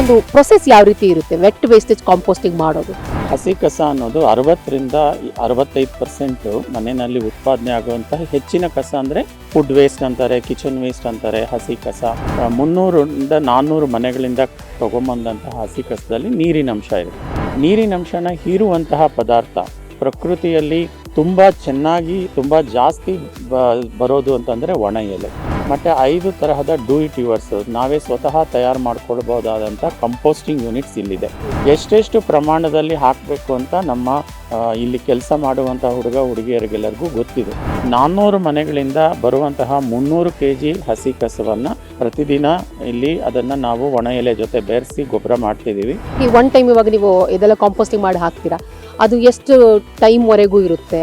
ಒಂದು ಪ್ರೊಸೆಸ್ ಯಾವ ರೀತಿ ಇರುತ್ತೆ? ವೆಟ್ ವೇಸ್ಟೇಜ್ ಕಾಂಪೋಸ್ಟಿಂಗ್ ಮಾಡೋದು. ಹಸಿ ಕಸ ಅನ್ನೋದು ಅರವತ್ತರಿಂದ ಅರವತ್ತೈದು ಪರ್ಸೆಂಟ್ ಮನೆಯಲ್ಲಿ ಉತ್ಪಾದನೆ ಆಗುವಂತಹ ಹೆಚ್ಚಿನ ಕಸ ಅಂದರೆ ಫುಡ್ ವೇಸ್ಟ್ ಅಂತಾರೆ ಕಿಚನ್ ವೇಸ್ಟ್ ಅಂತಾರೆ, ಹಸಿ ಕಸ. ಮುನ್ನೂರಿಂದ ನಾನ್ನೂರು ಮನೆಗಳಿಂದ ತಗೊಂಬಂದಂತಹ ಹಸಿ ಕಸದಲ್ಲಿ ನೀರಿನ ಅಂಶ ಇರುತ್ತೆ. ನೀರಿನ ಅಂಶನ ಹೀರುವಂತಹ ಪದಾರ್ಥ ಪ್ರಕೃತಿಯಲ್ಲಿ ತುಂಬ ಚೆನ್ನಾಗಿ, ತುಂಬ ಜಾಸ್ತಿ ಬರೋದು ಅಂತಂದರೆ ಒಣ ಎಲೆ. ಮತ್ತು ಐದು ತರಹದ ಡೂ ಇಟ್ ಯುವರ್ಸ್ ನಾವೇ ಸ್ವತಃ ತಯಾರು ಮಾಡ್ಕೊಳ್ಬೋದಾದಂಥ ಕಂಪೋಸ್ಟಿಂಗ್ ಯೂನಿಟ್ಸ್ ಇಲ್ಲಿದೆ. ಎಷ್ಟೆಷ್ಟು ಪ್ರಮಾಣದಲ್ಲಿ ಹಾಕಬೇಕು ಅಂತ ನಮ್ಮ ಇಲ್ಲಿ ಕೆಲಸ ಮಾಡುವಂಥ ಹುಡುಗ ಹುಡುಗಿಯರಿಗೆಲ್ಲರಿಗೂ ಗೊತ್ತಿದೆ. ನಾನ್ನೂರು ಮನೆಗಳಿಂದ ಬರುವಂತಹ ಮುನ್ನೂರು ಕೆ ಜಿ ಹಸಿ ಕಸವನ್ನು ಪ್ರತಿದಿನ ಇಲ್ಲಿ ಅದನ್ನು ನಾವು ಒಣ ಎಲೆ ಜೊತೆ ಬೆರೆಸಿ ಗೊಬ್ಬರ ಮಾಡ್ತಿದ್ದೀವಿ. ಈ ಒನ್ ಟೈಮ್ ಇವಾಗ ನೀವು ಇದೆಲ್ಲ ಕಾಂಪೋಸ್ಟಿಂಗ್ ಮಾಡಿ ಹಾಕ್ತೀರಾ? ಅದು ಎಷ್ಟು ಟೈಮ್ವರೆಗೂ ಇರುತ್ತೆ?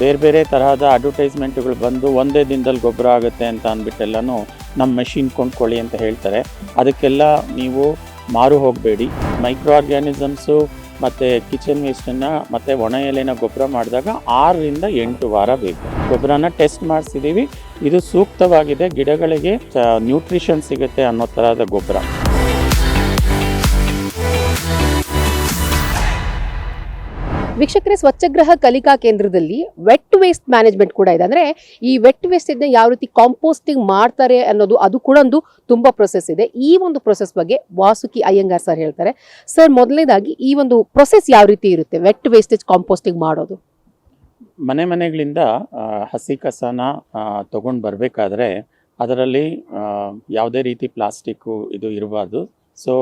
ಬೇರೆ ಬೇರೆ ತರಹದ ಅಡ್ವರ್ಟೈಸ್ಮೆಂಟ್ಗಳು ಬಂದು ಒಂದೇ ದಿನದಲ್ಲಿ ಗೊಬ್ಬರ ಆಗುತ್ತೆ ಅಂತ ಅಂದ್ಬಿಟ್ಟೆಲ್ಲನೂ ನಮ್ಮ ಮೆಷಿನ್ ಕೊಂಡ್ಕೊಳ್ಳಿ ಅಂತ ಹೇಳ್ತಾರೆ. ಅದಕ್ಕೆಲ್ಲ ನೀವು ಮಾರು ಹೋಗಬೇಡಿ. ಮೈಕ್ರೋ ಆರ್ಗ್ಯಾನಿಸಮ್ಸು ಮತ್ತು ಕಿಚನ್ ವೇಸ್ಟನ್ನು ಮತ್ತು ಒಣ ಎಲೆನ ಗೊಬ್ಬರ ಮಾಡಿದಾಗ ಆರರಿಂದ ಎಂಟು ವಾರ ಬೇಕು. ಗೊಬ್ಬರನ ಟೆಸ್ಟ್ ಮಾಡಿಸಿದ್ದೀವಿ ಇದು ಸೂಕ್ತವಾಗಿದೆ. ಗಿಡಗಳಿಗೆ ನ್ಯೂಟ್ರಿಷನ್ ಸಿಗುತ್ತೆ ಅನ್ನೋ ಥರದ ಗೊಬ್ಬರ. ವೀಕ್ಷಕರೇ ಸ್ವಚ್ಛಗ್ರಹ ಕಲಿಕಾ ಕೇಂದ್ರದಲ್ಲಿ ವೆಟ್ ವೇಸ್ಟ್ ಮ್ಯಾನೇಜ್ಮೆಂಟ್ ಕೂಡ ಇದೆ. ಅಂದ್ರೆ ಈ ವೆಟ್ ವೇಸ್ಟ್ ಇದನ್ನ ಯಾವ ರೀತಿ ಕಾಂಪೋಸ್ಟಿಂಗ್ ಮಾಡ್ತಾರೆ ಅನ್ನೋದು ಅದು ಕೂಡ ಒಂದು ತುಂಬಾ ಪ್ರೊಸೆಸ್ ಇದೆ. ಈ ಒಂದು ಪ್ರೊಸೆಸ್ ಬಗ್ಗೆ ವಾಸುಕಿ ಅಯ್ಯಂಗಾರ್ ಸರ್ ಹೇಳ್ತಾರೆ. ಸರ್ ಮೊದಲನೇದಾಗಿ ಈ ಒಂದು ಪ್ರೊಸೆಸ್ ಯಾವ ರೀತಿ ಇರುತ್ತೆ ವೆಟ್ ವೇಸ್ಟೇಜ್ ಕಾಂಪೋಸ್ಟಿಂಗ್ ಮಾಡೋದು? ಮನೆ ಮನೆಗಳಿಂದ ಹಸಿ ಕಸನ ತಗೊಂಡು ಬರಬೇಕಾದ್ರೆ ಅದರಲ್ಲಿ ಯಾವುದೇ ರೀತಿ ಪ್ಲಾಸ್ಟಿಕ್ಕು ಇದು ಇರಬಾರ್ದು. ಸೊ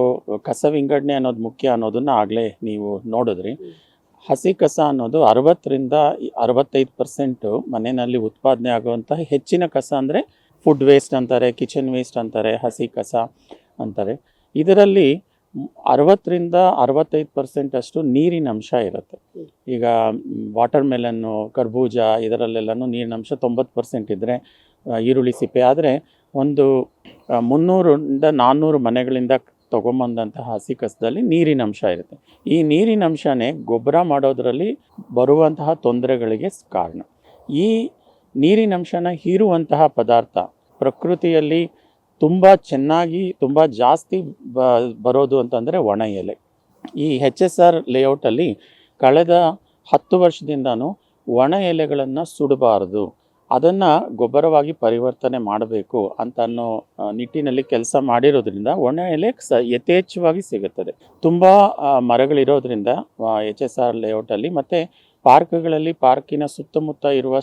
ಕಸ ವಿಂಗಡಣೆ ಅನ್ನೋದು ಮುಖ್ಯ ಅನ್ನೋದನ್ನ ಆಗಲೇ ನೀವು ನೋಡಿದ್ರಿ. ಹಸಿ ಕಸ ಅನ್ನೋದು ಅರವತ್ತರಿಂದ ಅರವತ್ತೈದು ಪರ್ಸೆಂಟು ಮನೆಯಲ್ಲಿ ಉತ್ಪಾದನೆ ಆಗುವಂತಹ ಹೆಚ್ಚಿನ ಕಸ ಅಂದರೆ ಫುಡ್ ವೇಸ್ಟ್ ಅಂತಾರೆ ಕಿಚನ್ ವೇಸ್ಟ್ ಅಂತಾರೆ ಹಸಿ ಕಸ ಅಂತಾರೆ. ಇದರಲ್ಲಿ ಅರವತ್ತರಿಂದ ಅರವತ್ತೈದು ಪರ್ಸೆಂಟ್ ಅಷ್ಟು ನೀರಿನ ಅಂಶ ಇರುತ್ತೆ. ಈಗ ವಾಟರ್ ಮೆಲನ್ನು ಕರ್ಬೂಜ ಇದರಲ್ಲೆಲ್ಲನೂ ನೀರಿನ ಅಂಶ ತೊಂಬತ್ತು ಪರ್ಸೆಂಟ್ ಇದ್ದರೆ ಈರುಳ್ಳಿ ಸಿಪ್ಪೆ. ಆದರೆ ಒಂದು ಮುನ್ನೂರಿಂದ ನಾನ್ನೂರು ಮನೆಗಳಿಂದ ತೊಗೊಂಬಂದಂತಹ ಹಸಿ ಕಸದಲ್ಲಿ ನೀರಿನ ಅಂಶ ಇರುತ್ತೆ. ಈ ನೀರಿನ ಅಂಶನೇ ಗೊಬ್ಬರ ಮಾಡೋದರಲ್ಲಿ ಬರುವಂತಹ ತೊಂದರೆಗಳಿಗೆ ಕಾರಣ. ಈ ನೀರಿನ ಅಂಶನ ಹೀರುವಂತಹ ಪದಾರ್ಥ ಪ್ರಕೃತಿಯಲ್ಲಿ ತುಂಬ ಚೆನ್ನಾಗಿ, ತುಂಬ ಜಾಸ್ತಿ ಬ, ಬರೋದು ಅಂತಂದರೆ ಒಣ ಎಲೆ. ಈ ಹೆಚ್ ಎಸ್ ಆರ್ ಲೇಔಟಲ್ಲಿ ಕಳೆದ ಹತ್ತು ವರ್ಷದಿಂದನೂ ಒಣ ಎಲೆಗಳನ್ನು ಸುಡಬಾರದು. ಅದನ್ನು ಗೊಬ್ಬರವಾಗಿ ಪರಿವರ್ತನೆ ಮಾಡಬೇಕು ಅಂತ ಅನ್ನೋ ನಿಟ್ಟಿನಲ್ಲಿ ಕೆಲಸ ಮಾಡಿರೋದ್ರಿಂದ ಒಣ ಎಲೆ ಸ, ಯಥೇಚ್ಛವಾಗಿ ಸಿಗುತ್ತದೆ. ತುಂಬ ಮರಗಳಿರೋದ್ರಿಂದ ಎಚ್ ಎಸ್ ಆರ್ ಲೇಔಟಲ್ಲಿ ಮತ್ತು ಪಾರ್ಕ್ಗಳಲ್ಲಿ, ಪಾರ್ಕಿನ ಸುತ್ತಮುತ್ತ ಇರುವ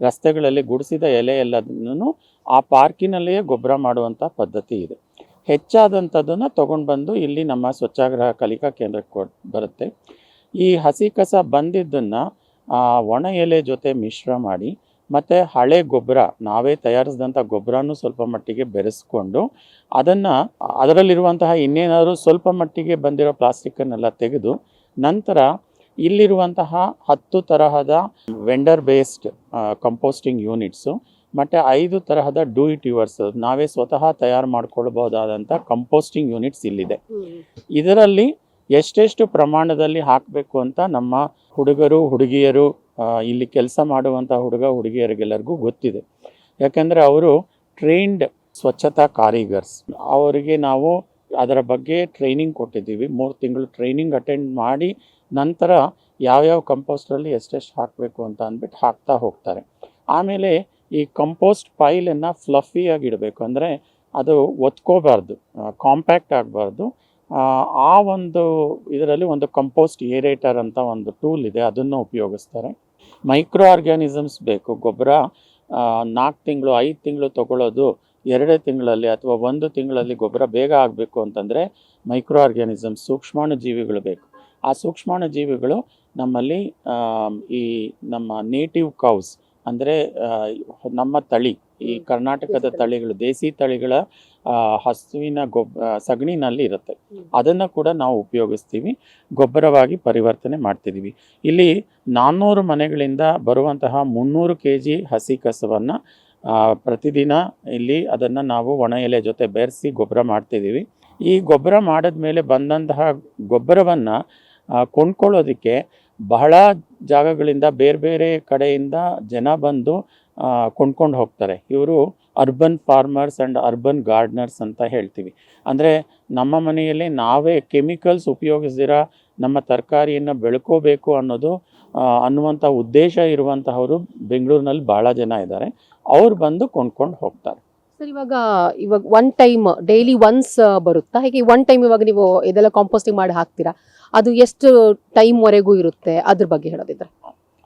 ರಸ್ತೆಗಳಲ್ಲಿ ಗುಡಿಸಿದ ಎಲೆ ಎಲ್ಲದನ್ನು ಆ ಪಾರ್ಕಿನಲ್ಲಿಯೇ ಗೊಬ್ಬರ ಮಾಡುವಂಥ ಪದ್ಧತಿ ಇದೆ. ಹೆಚ್ಚಾದಂಥದ್ದನ್ನು ತೊಗೊಂಡು ಬಂದು ಇಲ್ಲಿ ನಮ್ಮ ಸ್ವಚ್ಛಾಗ್ರಹ ಕಲಿಕಾ ಕೇಂದ್ರಕ್ಕೆ ಬರುತ್ತೆ. ಈ ಹಸಿ ಕಸ ಬಂದಿದ್ದನ್ನು ಒಣ ಎಲೆ ಜೊತೆ ಮಿಶ್ರ ಮಾಡಿ ಮತ್ತು ಹಳೆ ಗೊಬ್ಬರ ನಾವೇ ತಯಾರಿಸಿದಂಥ ಗೊಬ್ಬರನೂ ಸ್ವಲ್ಪ ಮಟ್ಟಿಗೆ ಬೆರೆಸ್ಕೊಂಡು ಅದನ್ನು ಅದರಲ್ಲಿರುವಂತಹ ಇನ್ನೇನಾದರೂ ಸ್ವಲ್ಪ ಮಟ್ಟಿಗೆ ಬಂದಿರೋ ಪ್ಲಾಸ್ಟಿಕ್ಕನ್ನೆಲ್ಲ ತೆಗೆದು ನಂತರ ಇಲ್ಲಿರುವಂತಹ ಹತ್ತು ತರಹದ ವೆಂಡರ್ ಬೇಸ್ಡ್ ಕಂಪೋಸ್ಟಿಂಗ್ ಯೂನಿಟ್ಸು ಮತ್ತು ಐದು ತರಹದ ಡೂ ಇಟ್ ಯುವರ್ಸ್ ನಾವೇ ಸ್ವತಃ ತಯಾರು ಮಾಡ್ಕೊಳ್ಬೋದಾದಂಥ ಕಂಪೋಸ್ಟಿಂಗ್ ಯೂನಿಟ್ಸ್ ಇಲ್ಲಿದೆ. ಇದರಲ್ಲಿ ಎಷ್ಟೆಷ್ಟು ಪ್ರಮಾಣದಲ್ಲಿ ಹಾಕಬೇಕು ಅಂತ ನಮ್ಮ ಹುಡುಗರು ಹುಡುಗಿಯರು ಇಲ್ಲಿ ಕೆಲಸ ಮಾಡುವಂಥ ಹುಡುಗ ಹುಡುಗಿಯರಿಗೆಲ್ಲರಿಗೂ ಗೊತ್ತಿದೆ. ಯಾಕೆಂದರೆ ಅವರು ಟ್ರೈನ್ಡ್ ಸ್ವಚ್ಛತಾ ಕಾರಿಗರ್ಸ್. ಅವರಿಗೆ ನಾವು ಅದರ ಬಗ್ಗೆ ಟ್ರೈನಿಂಗ್ ಕೊಟ್ಟಿದ್ದೀವಿ. ಮೂರು ತಿಂಗಳು ಟ್ರೈನಿಂಗ್ ಅಟೆಂಡ್ ಮಾಡಿ ನಂತರ ಯಾವ್ಯಾವ ಕಂಪೋಸ್ಟಲ್ಲಿ ಎಷ್ಟೆಷ್ಟು ಹಾಕಬೇಕು ಅಂತ ಅಂದ್ಬಿಟ್ಟು ಹಾಕ್ತಾ ಹೋಗ್ತಾರೆ. ಆಮೇಲೆ ಈ ಕಂಪೋಸ್ಟ್ ಪೈಲನ್ನು ಫ್ಲಫಿಯಾಗಿ ಇಡಬೇಕು. ಅಂದರೆ ಅದು ಒತ್ಕೋಬಾರ್ದು ಕಾಂಪ್ಯಾಕ್ಟ್ ಆಗಬಾರ್ದು. ಆ ಒಂದು ಇದರಲ್ಲಿ ಒಂದು ಕಂಪೋಸ್ಟ್ ಏರೇಟರ್ ಅಂತ ಒಂದು ಟೂಲ್ ಇದೆ. ಅದನ್ನು ಉಪಯೋಗಿಸ್ತಾರೆ. ಮೈಕ್ರೋ ಆರ್ಗ್ಯಾನಿಸಮ್ಸ್ ಬೇಕು. ಗೊಬ್ಬರ ನಾಲ್ಕು ತಿಂಗಳು, ಐದು ತಿಂಗಳು ತಗೊಳ್ಳೋದು ಎರಡೇ ತಿಂಗಳಲ್ಲಿ ಅಥವಾ ಒಂದು ತಿಂಗಳಲ್ಲಿ ಗೊಬ್ಬರ ಬೇಗ ಆಗಬೇಕು ಅಂತಂದರೆ ಮೈಕ್ರೋ ಆರ್ಗ್ಯಾನಿಸಮ್ಸ್ ಸೂಕ್ಷ್ಮಾಣು ಜೀವಿಗಳು ಬೇಕು. ಆ ಸೂಕ್ಷ್ಮಾಣು ಜೀವಿಗಳು ನಮ್ಮಲ್ಲಿ ಈ ನಮ್ಮ ನೇಟಿವ್ ಕೌಸ್ ಅಂದರೆ ನಮ್ಮ ತಳಿ. ಈ ಕರ್ನಾಟಕದ ತಳಿಗಳು ದೇಸಿ ತಳಿಗಳ ಹಸುವಿನ ಗೊಬ್ ಸಗಣಿನಲ್ಲಿ ಇರುತ್ತೆ. ಅದನ್ನು ಕೂಡ ನಾವು ಉಪಯೋಗಿಸ್ತೀವಿ. ಗೊಬ್ಬರವಾಗಿ ಪರಿವರ್ತನೆ ಮಾಡ್ತಿದ್ದೀವಿ ಇಲ್ಲಿ ನಾನ್ನೂರು ಮನೆಗಳಿಂದ ಬರುವಂತಹ ಮುನ್ನೂರು ಕೆ ಜಿ ಹಸಿ ಕಸವನ್ನು ಪ್ರತಿದಿನ ಇಲ್ಲಿ ಅದನ್ನು ನಾವು ಒಣ ಎಲೆ ಜೊತೆ ಬೆರೆಸಿ ಗೊಬ್ಬರ ಮಾಡ್ತಿದ್ದೀವಿ ಈ ಗೊಬ್ಬರ ಮಾಡಿದ್ಮೇಲೆ ಬಂದಂತಹ ಗೊಬ್ಬರವನ್ನು ಕೊಂಡ್ಕೊಳ್ಳೋದಕ್ಕೆ ಬಹಳ ಜಾಗಗಳಿಂದ ಬೇರೆ ಬೇರೆ ಕಡೆಯಿಂದ ಜನ ಬಂದು ಕೊಂಡ್ಕೊಂಡು ಹೋಗ್ತಾರೆ. ಇವರು urban farmers and urban gardeners ಅಂತ ಹೇಳ್ತೀವಿ. ಅಂದರೆ ನಮ್ಮ ಮನೆಯಲ್ಲಿ ನಾವೇ ಕೆಮಿಕಲ್ಸ್ ಉಪಯೋಗಿಸ್ದಿರ ನಮ್ಮ ತರಕಾರಿಯನ್ನು ಬೆಳ್ಕೋಬೇಕು ಅನ್ನೋದು ಅನ್ನುವಂಥ ಉದ್ದೇಶ ಇರುವಂತಹವರು ಬೆಂಗಳೂರಿನಲ್ಲಿ ಭಾಳ ಜನ ಇದ್ದಾರೆ. ಅವ್ರು ಬಂದು ಕೊಂಡ್ಕೊಂಡು ಹೋಗ್ತಾರೆ. ಸರ್, ಇವಾಗ ಇವಾಗ ಒನ್ ಟೈಮ್ ಡೈಲಿ ಒನ್ಸ್ ಬರುತ್ತಾ? ಹೇಗೆ ಒನ್ ಟೈಮ್ ಇವಾಗ ನೀವು ಇದೆಲ್ಲ ಕಾಂಪೋಸ್ಟಿಂಗ್ ಮಾಡಿ ಹಾಕ್ತೀರಾ? ಅದು ಎಷ್ಟು ಟೈಮ್ವರೆಗೂ ಇರುತ್ತೆ? ಅದ್ರ ಬಗ್ಗೆ ಹೇಳೋದಿದ್ರೆ.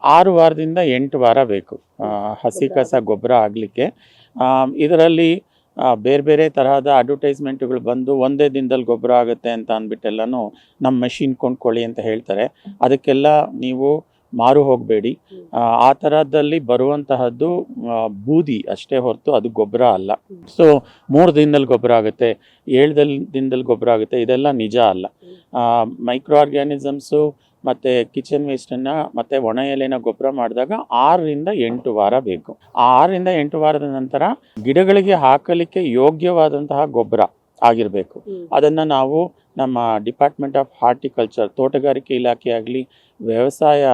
ಆರು ವಾರದಿಂದ ಎಂಟು ವಾರ ಬೇಕು. ಹಸಿ ಕಸ ಗೊಬ್ಬರ ಆಗಲಿಕ್ಕೆ. ಇದರಲ್ಲಿ ಬೇರೆ ಬೇರೆ ತರಹದ ಅಡ್ವರ್ಟೈಸ್ಮೆಂಟ್ಗಳು ಬಂದು ಒಂದೇ ದಿನದಲ್ಲಿ ಗೊಬ್ಬರ ಆಗುತ್ತೆ ಅಂತ ಅಂದ್ಬಿಟ್ಟೆಲ್ಲನೂ ನಮ್ಮ ಮೆಷಿನ್ ಕೊಂಡ್ಕೊಳ್ಳಿ ಅಂತ ಹೇಳ್ತಾರೆ. ಅದಕ್ಕೆಲ್ಲ ನೀವು ಮಾರು ಹೋಗಬೇಡಿ. ಆ ಥರದಲ್ಲಿ ಬರುವಂತಹದ್ದು ಬೂದಿ ಅಷ್ಟೇ ಹೊರತು ಅದು ಗೊಬ್ಬರ ಅಲ್ಲ. ಸೊ ಮೂರು ದಿನದಲ್ಲಿ ಗೊಬ್ಬರ ಆಗುತ್ತೆ ಏಳು ದಿನದಲ್ಲಿ ಗೊಬ್ಬರ ಆಗುತ್ತೆ ಇದೆಲ್ಲ ನಿಜ ಅಲ್ಲ. ಮೈಕ್ರೋ ಆರ್ಗ್ಯಾನಿಸಮ್ಸು ಮತ್ತು ಕಿಚನ್ ವೇಸ್ಟನ್ನು ಮತ್ತು ಒಣ ಎಲೆನ ಗೊಬ್ಬರ ಮಾಡಿದಾಗ ಆರರಿಂದ ಎಂಟು ವಾರ ಬೇಕು. ಆ ಆರರಿಂದ ಎಂಟು ವಾರದ ನಂತರ ಗಿಡಗಳಿಗೆ ಹಾಕಲಿಕ್ಕೆ ಯೋಗ್ಯವಾದಂತಹ ಗೊಬ್ಬರ ಆಗಿರಬೇಕು. ಅದನ್ನು ನಾವು ನಮ್ಮ ಡಿಪಾರ್ಟ್ಮೆಂಟ್ ಆಫ್ ಹಾರ್ಟಿಕಲ್ಚರ್ ತೋಟಗಾರಿಕೆ ಇಲಾಖೆ ಆಗಲಿ ವ್ಯವಸಾಯ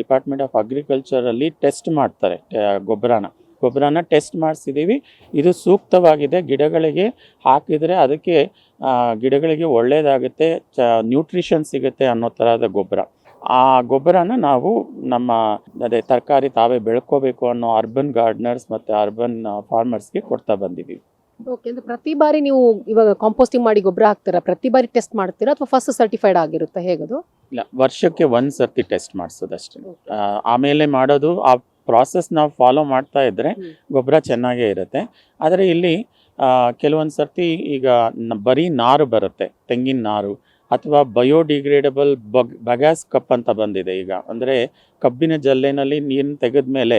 ಡಿಪಾರ್ಟ್ಮೆಂಟ್ ಆಫ್ ಅಗ್ರಿಕಲ್ಚರಲ್ಲಿ ಟೆಸ್ಟ್ ಮಾಡ್ತಾರೆ ಗೊಬ್ಬರನ. ಗೊಬ್ಬರನ ಟೆಸ್ಟ್ ಮಾಡಿಸಿದ್ದೀವಿ ಇದು ಸೂಕ್ತವಾಗಿದೆ. ಗಿಡಗಳಿಗೆ ಹಾಕಿದರೆ ಅದಕ್ಕೆ ಗಿಡಗಳಿಗೆ ಒಳ್ಳೆಯದಾಗುತ್ತೆ ಚ ನ್ಯೂಟ್ರಿಷನ್ ಸಿಗುತ್ತೆ ಅನ್ನೋ ಥರದ ಗೊಬ್ಬರ. ಆ ಗೊಬ್ಬರನ ನಾವು ನಮ್ಮ ಅದೇ ತರಕಾರಿ ತಾವೇ ಬೆಳ್ಕೋಬೇಕು ಅನ್ನೋ ಅರ್ಬನ್ ಗಾರ್ಡ್ನರ್ಸ್ ಮತ್ತು ಅರ್ಬನ್ ಫಾರ್ಮರ್ಸ್ಗೆ ಕೊಡ್ತಾ ಬಂದಿದ್ದೀವಿ. ಓಕೆ ಅಂದ್ರೆ ಪ್ರತಿ ಬಾರಿ ನೀವು ಇವಾಗ ಕಾಂಪೋಸ್ಟಿಂಗ್ ಮಾಡಿ ಗೊಬ್ಬರ ಹಾಕ್ತೀರಾ? ಪ್ರತಿ ಬಾರಿ ಟೆಸ್ಟ್ ಮಾಡ್ತೀರಾ? ಅಥವಾ ಫಸ್ಟ್ ಸರ್ಟಿಫೈಡ್ ಆಗಿರುತ್ತೆ? ಹೇಗದು? ಇಲ್ಲ ವರ್ಷಕ್ಕೆ ಒಂದು ಸರ್ತಿ ಟೆಸ್ಟ್ ಮಾಡಿಸೋದಷ್ಟೇ. ಆಮೇಲೆ ಮಾಡೋದು ಆ ಪ್ರಾಸೆಸ್ ನಾವು ಫಾಲೋ ಮಾಡ್ತಾ ಇದ್ದರೆ ಗೊಬ್ಬರ ಚೆನ್ನಾಗೇ ಇರುತ್ತೆ. ಆದರೆ ಇಲ್ಲಿ ಕೆಲವೊಂದು ಸರ್ತಿ ಈಗ ಬರೀ ನಾರು ಬರುತ್ತೆ ತೆಂಗಿನ ನಾರು. ಅಥವಾ ಬಯೋಡಿಗ್ರೇಡಬಲ್ ಬಗ್ ಬಗ್ಯಾಸ್ ಕಪ್ ಅಂತ ಬಂದಿದೆ ಈಗ. ಅಂದರೆ ಕಬ್ಬಿನ ಜಲ್ಲೆನಲ್ಲಿ ನೀರನ್ನು ತೆಗೆದ ಮೇಲೆ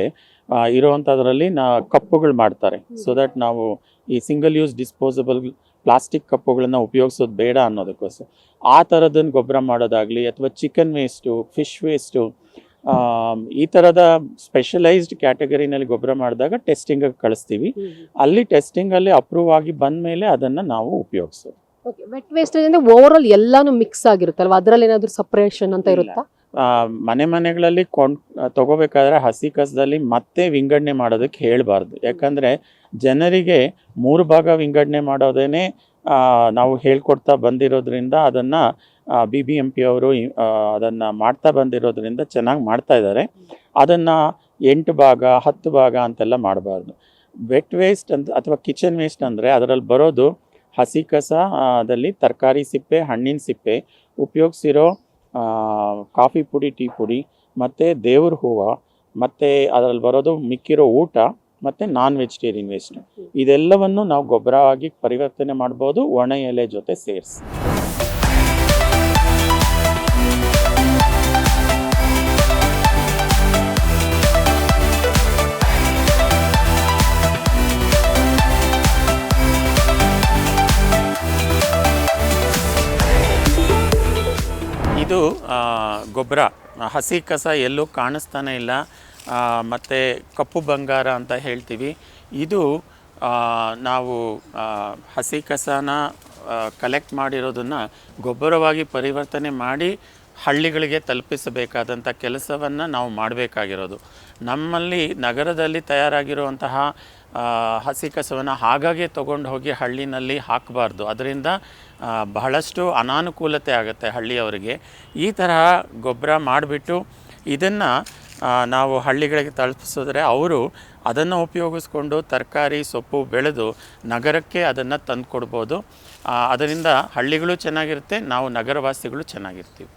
ಇರೋವಂಥದ್ರಲ್ಲಿ ನಾ ಕಪ್ಪುಗಳು ಮಾಡ್ತಾರೆ. ಸೊ ದಟ್ ನಾವು ಈ ಸಿಂಗಲ್ ಯೂಸ್ ಡಿಸ್ಪೋಸಬಲ್ ಪ್ಲಾಸ್ಟಿಕ್ ಕಪ್ಪುಗಳನ್ನು ಉಪಯೋಗಿಸೋದು ಬೇಡ ಅನ್ನೋದಕ್ಕೋಸ್ಕರ. ಆ ಥರದನ್ನು ಗೊಬ್ಬರ ಮಾಡೋದಾಗಲಿ ಅಥವಾ ಚಿಕನ್ ವೇಸ್ಟು ಫಿಶ್ ವೇಸ್ಟು ಈ ಥರದ ಸ್ಪೆಷಲೈಸ್ಡ್ ಕ್ಯಾಟಗರಿನಲ್ಲಿ ಗೊಬ್ಬರ ಮಾಡಿದಾಗ ಟೆಸ್ಟಿಂಗಿಗೆ ಕಳಿಸ್ತೀವಿ. ಅಲ್ಲಿ ಟೆಸ್ಟಿಂಗಲ್ಲಿ ಅಪ್ರೂವ್ ಆಗಿ ಬಂದ ಮೇಲೆ ಅದನ್ನು ನಾವು ಉಪಯೋಗಿಸೋದು. ಓಕೆ ವೆಟ್ ವೇಸ್ಟೇಜ್ ಅಂದ್ರೆ ಓವರ್ ಆಲ್ ಎಲ್ಲಾನು ಮಿಕ್ಸ್ ಆಗಿರುತ್ತಲ್ವಾ? ಅದರಲ್ಲಿ ಏನಾದ್ರು ಸಪರೇಷನ್ ಅಂತ. ಇರುತ್ತಾ? ಆ, ಮನೆ ಮನೆಗಳಲ್ಲಿ ಕೊಂಡ್ ತಗೋಬೇಕಾದ್ರೆ ಹಸಿ ಕಸದಲ್ಲಿ ಮತ್ತೆ ವಿಂಗಡಣೆ ಮಾಡೋದಕ್ಕೆ ಹೇಳಬಾರ್ದು. ಯಾಕಂದರೆ ಜನರಿಗೆ ಮೂರು ಭಾಗ ವಿಂಗಡಣೆ ಮಾಡೋದೇನೆ ಆ, ನಾವು ಹೇಳ್ಕೊಡ್ತಾ ಬಂದಿರೋದ್ರಿಂದ ಅದನ್ನು ಬಿ ಬಿ ಎಂ ಪಿ ಅವರು ಅದನ್ನು ಮಾಡ್ತಾ ಬಂದಿರೋದ್ರಿಂದ ಚೆನ್ನಾಗಿ ಮಾಡ್ತಾ ಇದ್ದಾರೆ. ಅದನ್ನು ಎಂಟು ಭಾಗ ಹತ್ತು ಭಾಗ ಅಂತೆಲ್ಲ ಮಾಡಬಾರ್ದು. ವೆಟ್ ವೇಸ್ಟ್ ಅಂತ ಅಥವಾ ಕಿಚನ್ ವೇಸ್ಟ್ ಅಂದರೆ ಅದರಲ್ಲಿ ಬರೋದು ಹಸಿ ಕಸ ಅದಲ್ಲಿ ತರಕಾರಿ ಸಿಪ್ಪೆ ಹಣ್ಣಿನ ಸಿಪ್ಪೆ ಉಪಯೋಗಿಸಿರೋ ಕಾಫಿ ಪುಡಿ ಟೀ ಪುಡಿ ಮತ್ತು ದೇವ್ರ ಹೂವು ಮತ್ತು ಅದರಲ್ಲಿ ಬರೋದು ಮಿಕ್ಕಿರೋ ಊಟ ಮತ್ತು ನಾನ್ ವೆಜಿಟೇರಿಯನ್ ವೇಸ್ಟ್ ಇದೆಲ್ಲವನ್ನು ನಾವು ಗೊಬ್ಬರವಾಗಿ ಪರಿವರ್ತನೆ ಮಾಡ್ಬೋದು ಒಣ ಎಲೆ ಜೊತೆ ಸೇರಿಸಿ. ಇದು ಗೊಬ್ಬರ. ಹಸಿ ಕಸ ಎಲ್ಲೂ ಕಾಣಿಸ್ತಾನೆ ಇಲ್ಲ. ಮತ್ತು ಕಪ್ಪು ಬಂಗಾರ ಅಂತ ಹೇಳ್ತೀವಿ. ಇದು ನಾವು ಹಸಿ ಕಸನ ಕಲೆಕ್ಟ್ ಮಾಡಿರೋದನ್ನು ಗೊಬ್ಬರವಾಗಿ ಪರಿವರ್ತನೆ ಮಾಡಿ ಹಳ್ಳಿಗಳಿಗೆ ತಲುಪಿಸಬೇಕಾದಂಥ ಕೆಲಸವನ್ನು ನಾವು ಮಾಡಬೇಕಾಗಿರೋದು. ನಮ್ಮಲ್ಲಿ ನಗರದಲ್ಲಿ ತಯಾರಾಗಿರುವಂತಹ ಹಸಿ ಕಸವನ್ನು ಹಾಗಾಗಿ ತಗೊಂಡು ಹೋಗಿ ಹಳ್ಳಿನಲ್ಲಿ ಹಾಕಬಾರ್ದು. ಅದರಿಂದ ಬಹಳಷ್ಟು ಅನಾನುಕೂಲತೆ ಆಗುತ್ತೆ ಹಳ್ಳಿಯವರಿಗೆ. ಈ ತರಹ ಗೊಬ್ಬರ ಮಾಡಿಬಿಟ್ಟು ಇದನ್ನು ನಾವು ಹಳ್ಳಿಗಳಿಗೆ ತಲುಪಿಸಿದ್ರೆ ಅವರು ಅದನ್ನು ಉಪಯೋಗಿಸ್ಕೊಂಡು ತರಕಾರಿ, ಸೊಪ್ಪು ಬೆಳೆದು ನಗರಕ್ಕೆ ಅದನ್ನು ತಂದು ಕೊಡ್ಬೋದು ಅದರಿಂದ ಹಳ್ಳಿಗಳು ಚೆನ್ನಾಗಿರುತ್ತೆ, ನಾವು ನಗರವಾಸಿಗಳು ಚೆನ್ನಾಗಿರ್ತೀವಿ.